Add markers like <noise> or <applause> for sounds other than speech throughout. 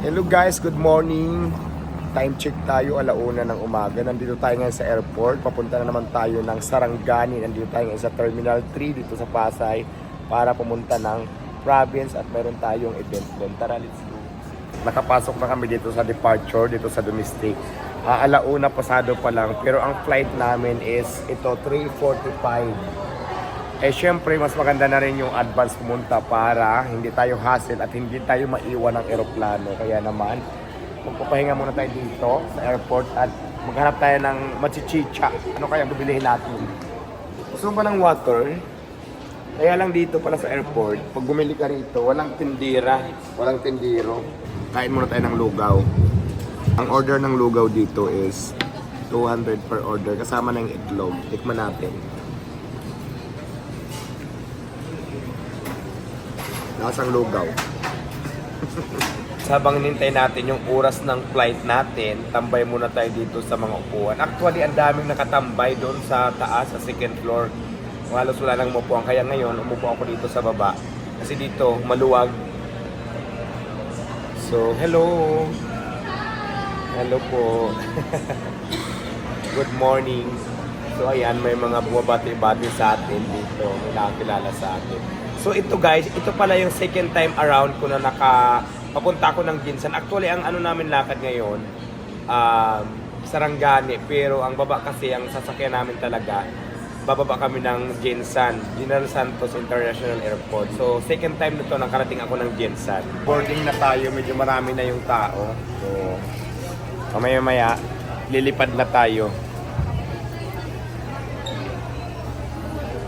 Hello guys, good morning. Time check tayo, alauna ng umaga. Nandito tayo ngayon sa airport. Papunta na naman tayo ng Sarangani. Nandito tayo ngayon sa Terminal 3 dito sa Pasay para pumunta ng province at meron tayong event doon. Tara, let's go. Nakapasok na kami dito sa departure, dito sa domestic. Ah, alauna pasado pa lang, pero ang flight namin is ito 3.45. Eh syempre, mas maganda na rin yung advance pumunta para hindi tayo hassle at hindi tayo maiwan ng eroplano. Kaya naman, magpapahinga muna tayo dito sa airport at maghanap tayo ng machichicha. Ano kaya bibilihin natin? Gusto mo ba ng water? Kaya lang dito pala sa airport, pag bumili ka rito, walang tindira, walang tindiro. Kain muna tayo ng lugaw. Ang order ng lugaw dito is 200 per order, kasama yung itlog. Tikman natin. Lasang lugaw. Habang nintay natin yung oras ng flight natin, tambay muna tayo dito sa mga upuan. Actually, ang daming nakatambay doon sa taas, sa second floor. Halos wala nang umupuan. Kaya ngayon, umupo ako dito sa baba. Kasi dito, maluwag. So, hello. Hello po. <laughs> Good morning. So ayan, may mga bumabati-bati sa atin dito. May nakakilala sa atin. So ito guys, ito pala yung second time around ko na naka papunta ako ng Ginsan. Actually, ang ano namin lakad ngayon, um, Sarangani. Pero ang baba kasi, ang sasakyan namin talaga, bababa kami ng Ginsan, General Santos International Airport. So, second time nito nakarating ako ng Ginsan. Boarding na tayo, medyo marami na yung tao. So, mamaya-maya, lilipad na tayo.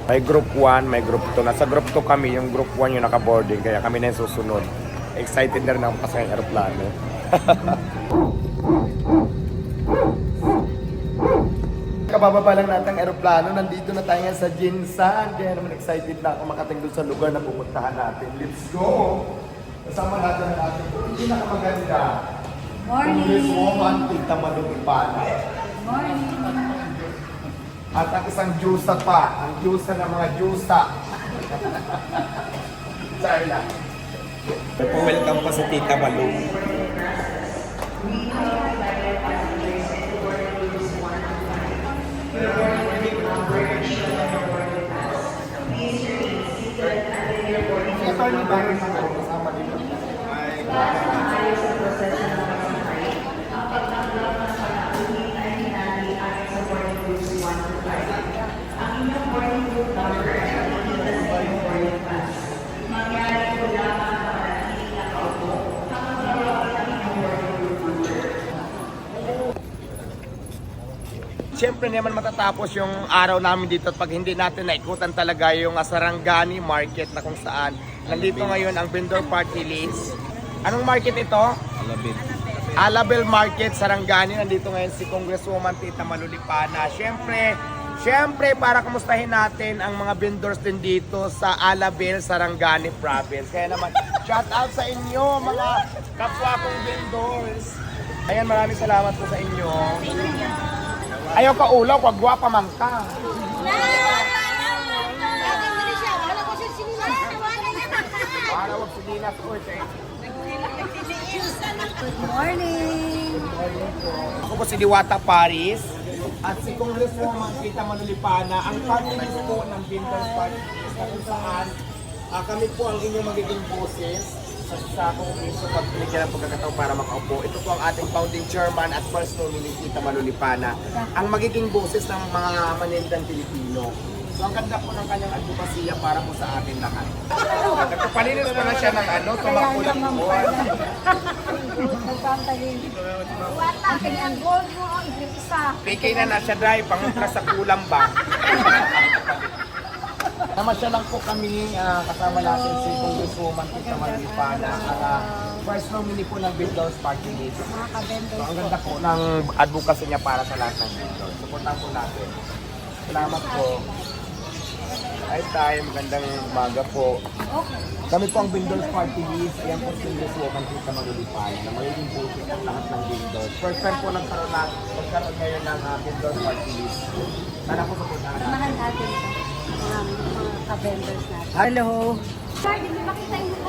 May group 1, may group 2. Nasa group 2 kami, yung group 1 yung naka-boarding, kaya kami na yung susunod. Excited na rin ako kasi ng aeroplano. <laughs> Kabababa lang natin ang aeroplano, nandito na tayo sa Jinsan. Kaya naman excited na ako makating doon sa lugar na pupuntahan natin. Let's go! Kasama natin ang ating pinakamaganda. Morning. Congresswoman Tita Malong Ipana. Morning. At ang isang Diyosa pa, ang Diyosa ng mga Diyosa. Sorry lang. Welcome pa sa Tita Malu. Attorney Barry Mango, kasama dito. Siyempre naman matatapos yung araw namin dito at pag hindi natin naikutan talaga yung Sarangani Market na kung saan nandito ngayon ang vendor party list. Anong market ito? Alabit. Alabel Market, Sarangani. Nandito ngayon si Congresswoman Tita Malulipana. Siyempre, siyempre para kumustahin natin ang mga vendors din dito sa Alabel, Sarangani Province. Kaya naman, <laughs> shout out sa inyo mga kapwa kong vendors. Ayan, maraming salamat po sa inyo. Ayaw ka ulaw, wag gwapa man ka. Para wag silinas ko, eh. Good morning. Ako po si Diwata Paris at si Congresswoman Tita Manulipana, ang party list po ng Binders Party na kung saan ah, kami po ang inyong magiging boses sa, sa Kongreso pag binigyan ng pagkakataon para makaupo. Ito po ang ating founding chairman at first nominee Tita Manulipana, ang magiging boses ng mga manindang Pilipino. So ang ganda po ng kanyang advokasya para po sa atin lahat. Nagpapalinis pa na siya ng ano, tumakbo ng buwan. Nagpapalin. Ang goal mo, isa. PK na na siya drive, panguntra sa kulang ba? <laughs> Namasya lang po kami, ah, kasama natin si Congresswoman Tita Manipana, ang ah, first nominee po ng Builders Party List. Mga So, kabendors ang ganda po ng advocacy niya para sa lahat ng Builders. Supportan po natin. Salamat po. Hi time, magandang umaga po. Okay. Kami po ang Builders Party List. Ayan po si Congresswoman Tita Manipana na magiging bullshit ang lahat ng Builders. First time po nagkaroon na, nagkaroon ngayon ng uh, Builders Party List. Sana po supportahan natin. Samahan natin ito um, mga ka natin. Hello! Sir, hindi makita yung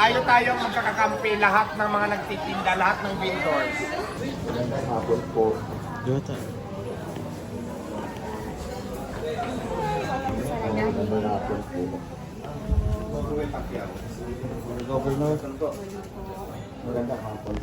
Tayo tayo ang magkakakampi lahat ng mga nagtitinda, lahat ng vendors. Magandang hapon po. Jota. Governor. Magandang hapon.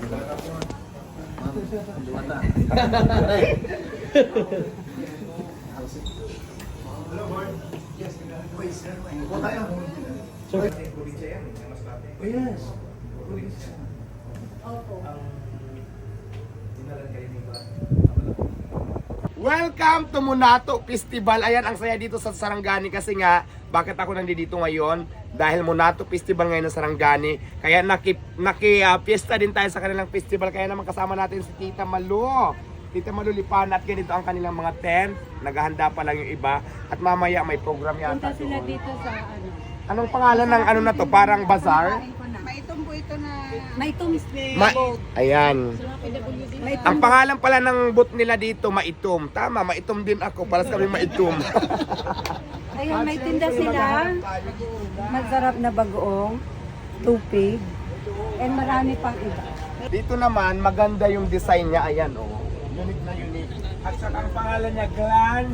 Welcome to Munato Festival. Ayan, ang saya dito sa Sarangani kasi nga, bakit ako nandito ngayon? Dahil Munato Festival ngayon sa Sarangani. Kaya naki, naki fiesta din tayo sa kanilang festival. Kaya naman kasama natin si Tita Malu. Tita Malu Lipan at ganito ang kanilang mga tent. Naghahanda pa lang yung iba. At mamaya may program yata. Punta sila doon. dito sa ano. Anong pangalan ng ano na to? Parang bazaar? Maitumbo ito na Maitum Ma- Ayan. Maitum. Ang pangalan pala ng boot nila dito, Maitom. Tama, Maitom din ako. Para sa kami Maitom. <laughs> Ayun, may tinda sila. Masarap na bagoong, tupig, and marami pang iba. Dito naman, maganda yung design niya. Ayan, oh. Unique na unique. At saka ang pangalan niya, Glan.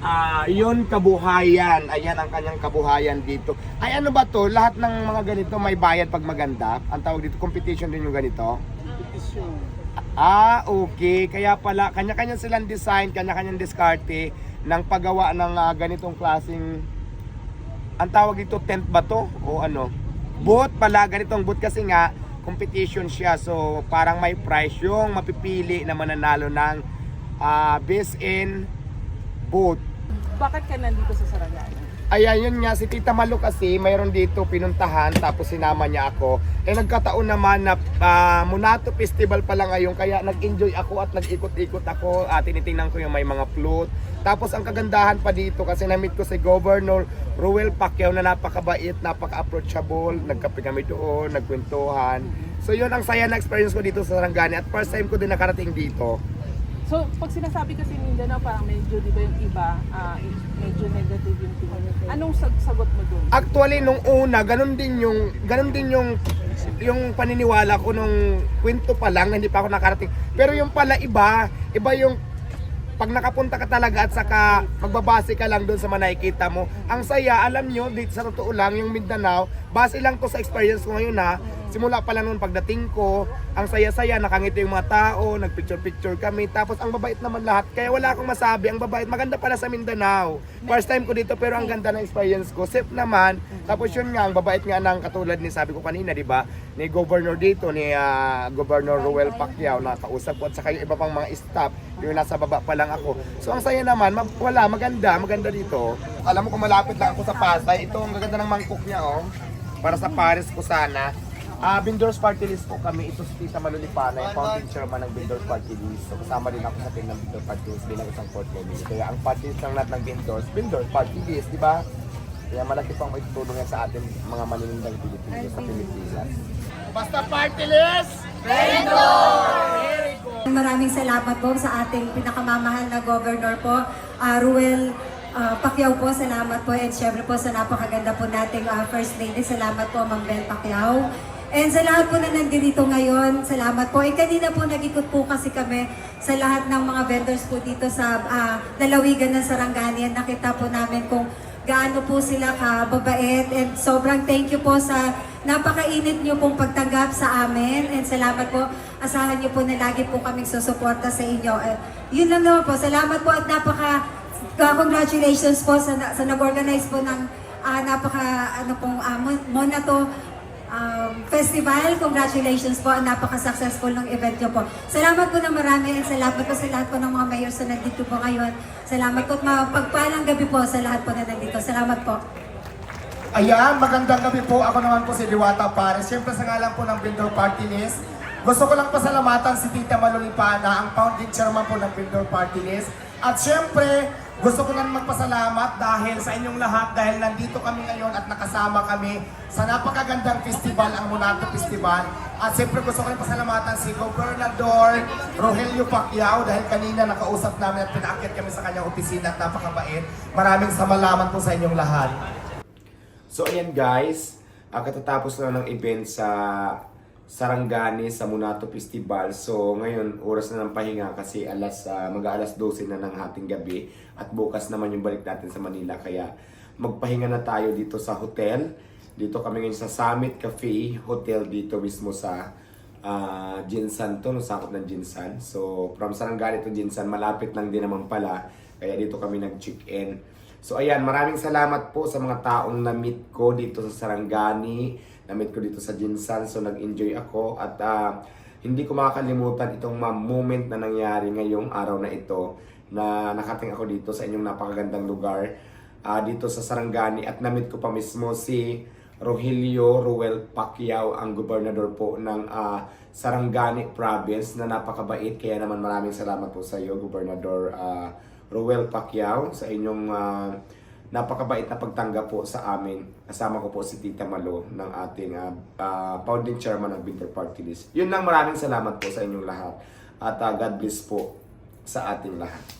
Ah, yun kabuhayan. Ayan ang kanyang kabuhayan dito. Ay ano ba to? Lahat ng mga ganito may bayad pag maganda. Ang tawag dito, competition din yung ganito. Ah, okay. Kaya pala, kanya-kanya silang design, kanya-kanyang diskarte ng paggawa ng ah, ganitong klaseng ang tawag dito tent ba to o ano? Boot pala, ganitong boot kasi nga competition siya. So parang may prize yung mapipili na mananalo ng ah, best in boat. Bakit ka nandito sa Sarangani? Ayan, yun nga, si Tita Malu kasi, mayroon dito pinuntahan, tapos sinama niya ako. Eh, nagkataon naman na ah, Munato Festival pala ngayon, kaya nag-enjoy ako at nag-ikot-ikot ako. at tinitingnan ko yung may mga flute. Tapos ang kagandahan pa dito, kasi na-meet ko si Governor Ruel Pacquiao na napakabait, napaka-approachable. Nagkape kami doon, nagkwentuhan. So yun ang saya na experience ko dito sa Sarangani at first time ko din nakarating dito. So, pag sinasabi kasi Mindanao, parang medyo, di ba yung iba, ah, medyo negative yung tingin. Anong sag sagot mo doon? Actually nung una, ganun din yung ganun din yung yung paniniwala ko nung kwento pa lang, hindi pa ako nakarating. Pero yung pala iba, iba yung pag nakapunta ka talaga at saka magbabase ka lang doon sa mga nakikita mo. Ang saya, alam nyo, dito sa totoo lang, yung Mindanao, base lang to sa experience ko ngayon ha. Simula pa lang noon pagdating ko, ang saya-saya, nakangiti yung mga tao, nagpicture-picture kami, tapos ang babait naman lahat. Kaya wala akong masabi, ang babait, maganda pala sa Mindanao. First time ko dito, pero ang ganda ng experience ko. Safe naman, tapos yun nga, ang babait nga ng katulad ni sabi ko kanina, di ba? Ni Governor dito, ni ah, Governor Ruel Pacquiao, na kausap ko, at saka yung iba pang mga staff, yung nasa baba pa lang ako. So ang saya naman, mag, wala, maganda, maganda dito. Alam mo kung malapit lang ako sa Pasay, ito ang gaganda ng mangkok niya, oh. Para sa Paris ko sana. Ah, Bindors Party List po kami. Ito si Tita Malulipana, yung founding chairman ng Bindors Party List. So kasama din ako sa team ng Bindors Party List bilang isang lobby. Kaya ang party list ng lahat ng Bindors, Bindors Party List, di ba? Kaya malaki pang may tutulong yan sa atin mga maninindang Pilipino sa Pilipinas. Basta party list! Maraming salamat po sa ating pinakamamahal na governor po, ah, Ruel uh, Pacquiao po, salamat po. And syempre po sa napakaganda po nating ah, First Lady, salamat po Ma'am Bel Pacquiao. And sa lahat po na nandito ngayon, salamat po. Eh kanina po nag-ikot po kasi kami sa lahat ng mga vendors po dito sa ah, lalawigan ng Sarangani. And nakita po namin kung gaano po sila kababait. And sobrang thank you po sa napakainit niyo pong pagtanggap sa amin. And salamat po. Asahan niyo po na lagi po kaming susuporta sa inyo. Eh, yun lang naman po. Salamat po at napaka uh, congratulations po sa, sa nag-organize po ng ah, napaka ano pong uh, Monato um, Festival. Congratulations po. Napaka-successful ng event niyo po. Salamat po na marami and salamat po sa lahat po ng mga mayors na nandito po ngayon. Salamat po at mapagpalang gabi po sa lahat po na nandito. Salamat po. Ayan, magandang gabi po. Ako naman po si Liwata Pares. Siyempre sa ngalan po ng Bindor Party List. Gusto ko lang pasalamatan si Tita Malulipana, ang founding chairman po ng Bindor Party List. At siyempre, gusto ko lang magpasalamat dahil sa inyong lahat dahil nandito kami ngayon at nakasama kami sa napakagandang festival, ang Monato Festival. At siyempre gusto ko rin pasalamatan si Gobernador Rogelio Pacquiao dahil kanina nakausap namin at pinaakyat kami sa kanyang opisina at napakabait. Maraming samalaman po sa inyong lahat. So ayan guys, Ah, katatapos na ng event sa Sarangani sa Munato Festival. So ngayon, oras na ng pahinga kasi alas, ah, mag-aalas 12 na ng hating gabi at bukas naman yung balik natin sa Manila. Kaya magpahinga na tayo dito sa hotel. Dito kami ngayon sa Summit Cafe Hotel dito mismo sa ah, Jinsan to, no, sakop ng Jinsan. So from Sarangani to Jinsan, malapit lang din naman pala. Kaya dito kami nag-check-in. So ayan, maraming salamat po sa mga taong na-meet ko dito sa Sarangani na-meet ko dito sa Jinsan. So, nag-enjoy ako at ah, hindi ko makakalimutan itong moment na nangyari ngayong araw na ito na nakating ako dito sa inyong napakagandang lugar ah, dito sa Sarangani at na-meet ko pa mismo si Rogelio Ruel Pacquiao, ang gobernador po ng ah, Sarangani Province na napakabait. Kaya naman maraming salamat po sa iyo, Gobernador ah, Ruel Pacquiao, sa inyong ah, napakabait na pagtanggap po sa amin. Kasama ko po si Tita Malo ng ating ah, ah, founding chairman ng Winter Party List. Yun lang maraming salamat po sa inyong lahat. At ah, God bless po sa ating lahat.